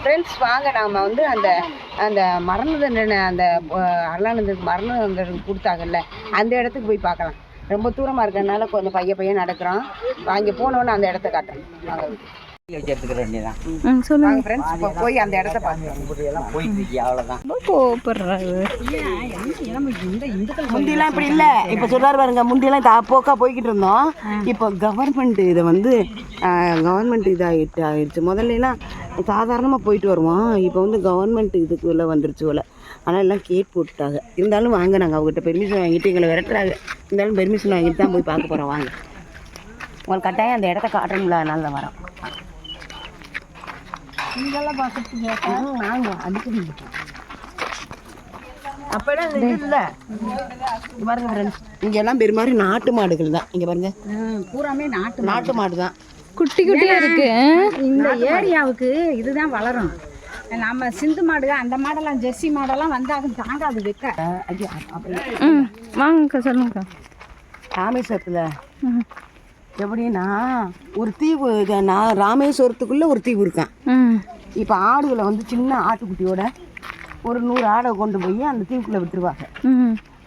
Friends வாங்க நாம வந்து அந்த அந்த மரண தண்டனை அந்த அருளானந்தருக்கு மரண தண்டனை கொடுத்தாங்கல்ல அந்த இடத்துக்கு போய் பார்க்கலாம். ரொம்ப தூரமாக இருக்கிறதுனால கொஞ்சம் பைய பையன் நடக்கிறோம் அங்கே போனோன்னு அந்த இடத்த காட்டுறேன். வாங்க. போய் அந்த இடத்த முந்தியெல்லாம் இப்படி இல்லை. இப்போ சொல்றாரு பாருங்க முந்தியெல்லாம் தா போக்கா போய்கிட்டு இருந்தோம். இப்போ கவர்மெண்ட் இதை வந்து கவர்மெண்ட் இதாகிட்டு ஆயிடுச்சு. முதல்லாம் சாதாரணமாக போயிட்டு வருவோம் இப்போ வந்து கவர்மெண்ட் இதுக்குள்ளே வந்துருச்சு போல. ஆனால் எல்லாம் கேட் போட்டுட்டாங்க. இருந்தாலும் வாங்க நாங்கள் அவங்ககிட்ட பெர்மிஷன் வாங்கிட்டு எங்களை விரட்டுறாங்க. இருந்தாலும் பெர்மிஷன் வாங்கிட்டு தான் போய் பார்க்க போகிறோம் வாங்க. உங்களுக்கு கட்டாயம் அந்த இடத்த காட்டணும்ல. அதனால தான் வரோம். இங்கெல்லாம் பார்த்துட்டு வாங்க. அடிக்கடி அப்பெல்லாம் இது இல்லை? இங்க பாருங்க ஃப்ரெண்ட்ஸ் இங்கெல்லாம் பெரும்பாலும் நாட்டு மாடுகள் தான். இங்கே பாருங்க. பூராமே நாட்டு நாட்டு மாடு தான். குட்டி குட்டியா இருக்கு. இந்த ஏரியாவுக்கு இதுதான் வளரும். நம்ம சிந்து மாடு அந்த மாடெல்லாம் ஜெர்சி மாடெல்லாம் வந்தாலும் தாங்காது வைக்க. ஐயா, அப்படி ம் வாங்கக்கா சொல்லுங்கக்கா. ராமேஸ்வரத்தில் எப்படின்னா ஒரு தீவு நான் ராமேஸ்வரத்துக்குள்ளே ஒரு தீவு இருக்கான். இப்போ ஆடுகளை வந்து சின்ன ஆட்டுக்குட்டியோட ஒரு நூறு ஆடை கொண்டு போய் அந்த தீவுக்குள்ளே விட்டுருவாங்க.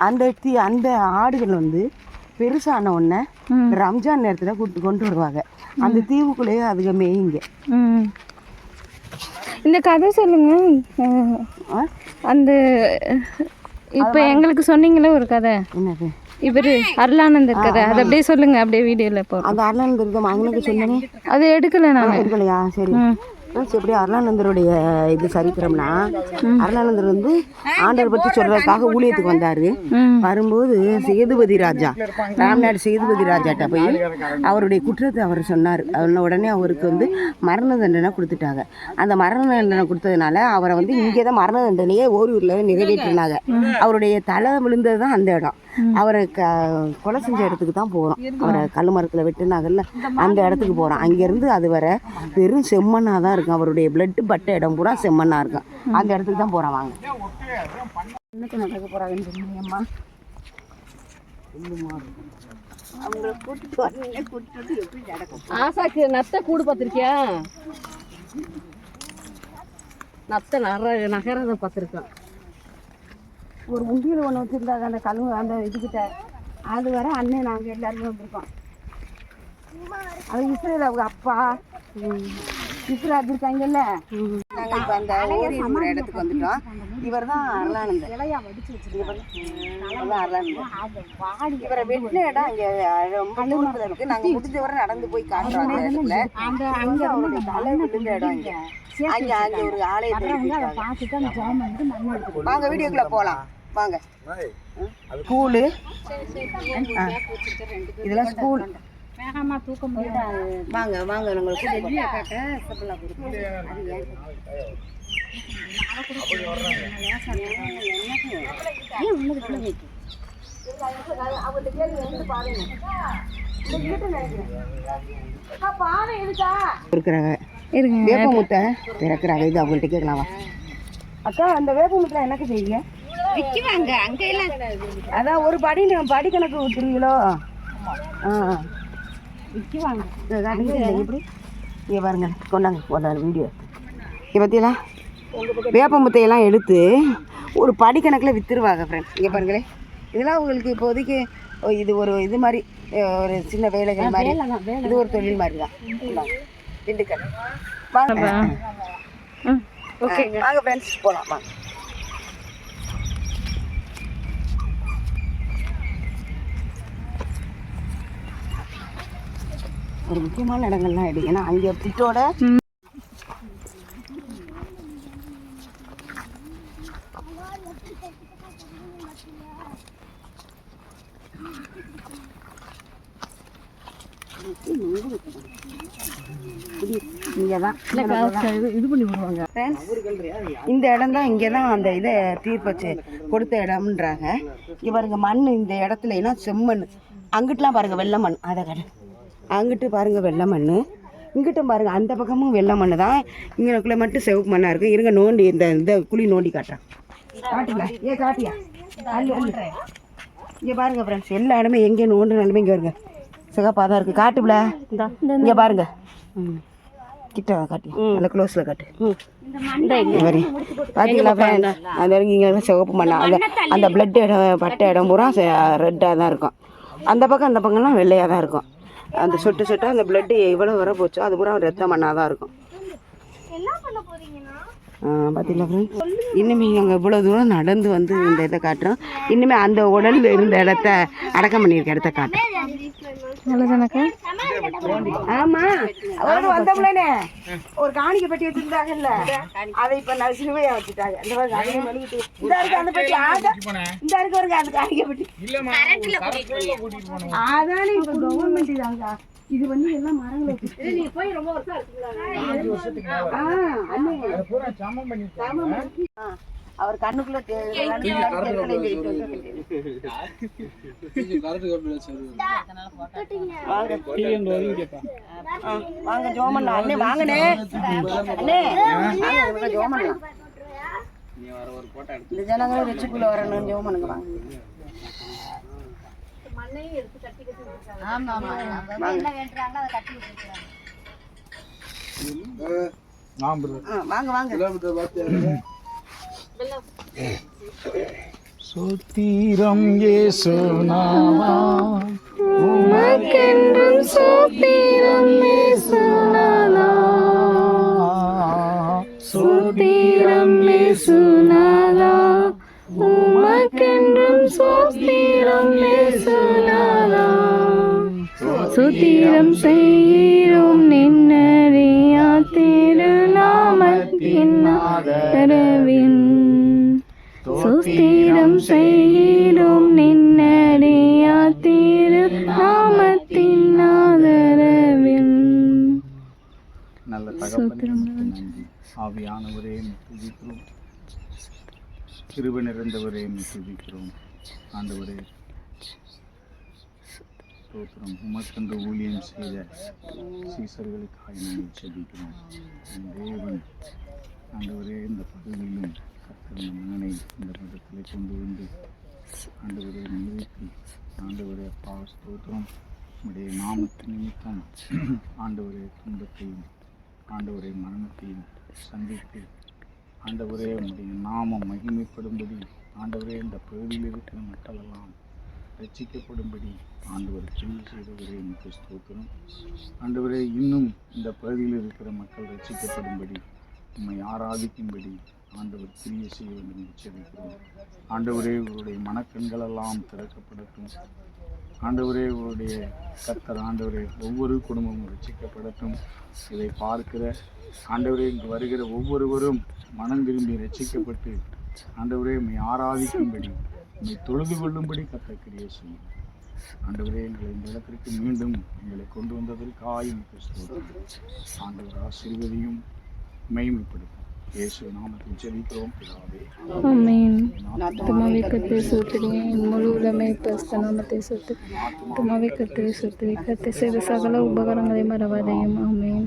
அந்த தீ அந்த ஆடுகள் வந்து பெருசான உடனே. ரம்ஜான் நேரத்தில் கூட்டு கொண்டு வருவாங்க. அந்த தீவுக்குள்ளேயே அதுக மேயுங்க. இந்த கதை சொல்லுங்க? அந்த இப்போ எங்களுக்கு சொன்னீங்களே ஒரு கதை. என்னது? இவர் அருளானந்தர் கதை. அதை அப்படியே சொல்லுங்க. அப்படியே வீடியோவில் போடுறோம். அந்த அருளானந்தர் மகனுக்கு சொன்னேனே. அது எடுக்கல நான். இருக்கலையா சரி. எப்படி அருளானந்தருடைய இது சரித்திரம்னா அருளானந்தர் வந்து ஆண்டவர் பற்றி சொல்றதுக்காக ஊழியத்துக்கு வந்தாரு. வரும்போது சேதுபதி ராஜா ராம்நாடு சேதுபதி ராஜாட்ட போய் அவருடைய குற்றத்தை அவர் சொன்னார். அவன உடனே அவருக்கு வந்து மரண தண்டனை கொடுத்துட்டாங்க. அந்த மரண தண்டனை கொடுத்ததுனால அவரை வந்து இங்கே தான் மரண தண்டனையே ஓரியூரில் நிறைவேற்றினாங்க. அவருடைய தலை விழுந்தது தான் அந்த இடம். அவரை க கொலை செஞ்ச இடத்துக்கு தான் போகிறோம் அவரை கல் மரத்தில் வெட்டுனாங்கல்ல அந்த இடத்துக்கு போகிறோம் அங்கேருந்து அது வர வெறும் செம்மண்ணாக தான் இருக்கும். அவருடைய பிளட்டு பட்ட இடம் பூரா செம்மண்ணாக இருக்கும். அந்த இடத்துக்கு தான் போகிறோம் வாங்க. என்னக்கு நடக்க போகிறாங்கன்னு சொன்னீங்கம்மா அவங்கள கூட்டிட்டு வரீங்க கூட்டிட்டு வந்து எப்படி நடக்கும்? ஆசாக்கு நத்த கூடு பார்த்துருக்கியா? நத்த நர நகரதை பார்த்துருக்கோம் ஒரு உண்டியில் ஒன்று வச்சுருந்தாங்க அந்த கழுவு அந்த இதுக்கிட்ட. அது வர அண்ணன் நாங்கள் எல்லாருமே வந்திருக்கோம். அது இஸ்ரேல் அவங்க அப்பா. இஸ்ரேல் இருக்காங்கல்ல நாங்கள் இப்போ அந்த ஓரியூர் இடத்துக்கு வந்துட்டோம். இவர் தான் அருளானந்தர். அருளானந்தர். இவரை வெட்டின இடம் இங்கே ரொம்ப தூரத்தில் இருக்குது நாங்கள் முடிஞ்ச வரை நடந்து போய் காட்டுறோம் அந்த இடத்துல. அங்கே அவருடைய தலை விழுந்த இடம் இங்கே. அங்கே அங்கே ஒரு ஆலயத்தை வாங்க வீடியோக்குள்ள போகலாம் வாங்க. ஸ்கூலு இதெல்லாம் ஸ்கூல் வேகமா தூக்க முடியாது. வாங்க வாங்க உங்களுக்கு இருக்கிறாங்க. இருங்க. வேப்பமுட்டை பிறக்கிறாங்க இது அவங்கள்ட்ட கேட்கலாம் அக்கா அந்த வேப்பமுட்டை எனக்கு செய்யுங்க அங்க எல்லாம் அதான் ஒரு படி படி கணக்கு விட்டுருவீங்களோ ஆ விற்கிறாங்க இதை காட்டுங்க, இதை எப்படி? இங்கே பாருங்க கொண்டாங்க கொண்டாங்க வீடியோ இங்கே பார்த்தீங்களா வேப்ப முத்தையெல்லாம் எடுத்து ஒரு படிக்கணக்கில் விற்றுருவாங்க ஃப்ரெண்ட்ஸ் இங்கே பாருங்களேன் இதெல்லாம் உங்களுக்கு இப்போதைக்கு இது ஒரு இது மாதிரி ஒரு சின்ன வேலைகள் மாதிரி. இது ஒரு தொழில் மாதிரி தான். திண்டுக்கல். வாங்க. ம் ஓகே வாங்க ஃப்ரெண்ட்ஸ் போகலாம் வாங்க. ஒரு முக்கியமான இடங்கள்லாம் எடு ஏன்னா அங்கே பிட்டோட இந்த இடம் தான் இங்கே தான் அந்த இதை தீர்ப்பச்சு கொடுத்த இடம்ன்றாங்க. இங்கே பாருங்க மண் இந்த இடத்துல எல்லாம் செம்மண். அங்கிட்டலாம் பாருங்க வெள்ளை மண். அதை கடை அங்கிட்டு பாருங்க வெள்ளை மண் இங்கிட்டும் பாருங்க அந்த பக்கமும் வெள்ளை மண் தான். இங்கனக்குள்ள மட்டும் சிவப்பு மண்ணா இருக்கு. இருங்க நோண்டி இந்த இந்த குழி நோண்டி காட்டுறேன். காட்டுங்களா ஏ காட்டியா. இங்க பாருங்க ஃப்ரெண்ட்ஸ் எல்லா இடமே எங்கே நோண்டுனாலுமே இங்கே வருங்க. சிகப்பாக தான் இருக்குது காட்டுல இங்கே பாருங்க. ம் கிட்ட. காட்டு நல்ல க்ளோஸில் காட்டு. வரி பார்த்தீங்களா? அந்த இங்கே சிவப்பு மண்ணா. அந்த அந்த பிளட் இடம் பட்ட இடம் பூரா ரெட்டாக தான் இருக்கும். அந்த பக்கம் அந்த பக்கம்லாம் வெள்ளையாக தான் இருக்கும். அந்த சொட்டு சொட்டு அந்த பிளட்டு எவ்வளோ வர போச்சோ அது பூரா ரத்த மண்ணாக தான் இருக்கும் பார்த்தீங்களா ஃப்ரெண்ட்ஸ் இனிமே நாங்கள் இவ்வளோ தூரம் நடந்து வந்து இந்த இதை காட்டுறோம். இனிமே அந்த உடல் இருந்த இடத்த அடக்கம் பண்ணியிருக்க இடத்த காட்டுறோம். நல்லதானக்கா ஆமா. அவரோட வந்தோம்லனே ஒரு காணிக்கை பெட்டி வச்சிருந்தாங்கல்ல. அதை இப்ப நான் சிலுவையா வச்சுட்டாங்க. இந்த இந்த இருக்கு அந்த பெட்டி. ஆதா. இந்த இருக்கு அந்த காணிக்கை பெட்டி. அதானே இப்ப கவர்மெண்ட் தாங்க இது வந்து எல்லாம் மரங்களை வச்சு நீ போய் ரொம்ப வருஷம் இருக்குங்களா சாமம் பண்ணி அவர் கண்ணுக்குள்ள வாங்க. ஜோமண்ணா. அண்ணே வாங்கண்ணே. அண்ணே. வாங்க இவங்க ஜோமண்ணா. இந்த ஜனங்களும் ரெச்சுக்குள்ள வரணும். ஜோமனுங்க வாங்க. ஆ, வாங்க வாங்க. சோத்திரம் ஏசுநாமா. உமக்கென்றும் சோத்திரம் இயேசுநாதா சோத்திரம் ஏசுநாதா உமக்கென்றும் சோத்திரம் இயேசுநாதா சுத்திரம் செய்கிறோம் நின்னறியா செய்கிறோம் நின்னடியா திரு நாமத்தின் ஆதரவில் நல்ல தகப்பனே. நன்றி ஆவியானவரே துதிக்கிறோம். கிருபை நிறைந்தவரே துதிக்கிறோம். ஆண்டவரே ஸ்தோத்திரம் உமக்கென்று ஊழியம் செய்த சீசர்களுக்காக நாங்கள் செபிக்கிறோம். என் தேவன் ஆண்டவரே இந்த பகுதியிலும் கர்த்தர் மகனை இந்த மதத்தில் கொண்டு வந்து ஆண்டவரே நிறுத்தி ஆண்டவரே அப்பா ஸ்தோத்திரம். உடைய நாமத்து நிமித்தம் ஆண்டவரே துன்பத்தையும் ஆண்டவரே மரணத்தையும் சந்தித்து ஆண்டவரே உடைய நாமம் மகிமைப்படும்படி ஆண்டவரே இந்த பகுதியில் இருக்கிற மக்களெல்லாம் ரசிக்கப்படும்படி ஆண்டவர் கிரியை செய்தவரே எனக்கு ஸ்தோத்திரம். ஆண்டவரே இன்னும் இந்த பகுதியில் இருக்கிற மக்கள் ரசிக்கப்படும்படி உண்மை ஆராதிக்கும்படி ஆண்டவர் கிரியை செய்ய வேண்டும் என்று செபிக்கிறோம் ஆண்டவரே இவருடைய மனக்கண்களெல்லாம் திறக்கப்படட்டும். ஆண்டவரே இவருடைய கர்த்தர் ஆண்டவரே ஒவ்வொரு குடும்பமும் ரசிக்கப்படட்டும். இதை பார்க்கிற ஆண்டவரே இங்கு வருகிற ஒவ்வொருவரும் மனம் திரும்பி ரசிக்கப்பட்டு ஆண்டவரே உண்மை ஆராதிக்கும்படி உம்மை தொழுது கொள்ளும்படி கர்த்தர் கிரியை செய்யும் ஆண்டவரே எங்களை இந்த இடத்திற்கு மீண்டும் எங்களை கொண்டு எனக்கு ஸ்தோத்திரம். ஆண்டவர் ஆசீர்வதியும் மைமைப்படுத்தும் இயேசு நாமத்தில் ஜெபிக்கிறோம். பிதாவே ஆமென். துமாவை கத்தை சுற்றி முழு உலமை நாமத்தை சுற்றி துமாவை கத்தை சுற்றி கத்தை செய்த சகல உபகரணங்களை மறவாதையும். ஆமென்.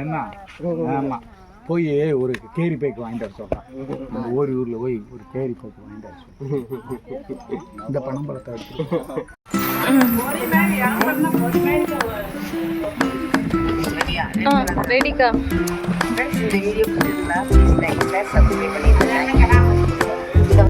என்ன ஆமா. போய் ஒரு கேரி பேக்கு வாங்கிட்டு வர அந்த ஒரு ஊர்ல போய் ஒரு கேரி பேக்கு வாங்கிட்டு வர சொல்றேன் இந்த பணம் பழத்தை எடுத்து ஆ ரெடிக்கா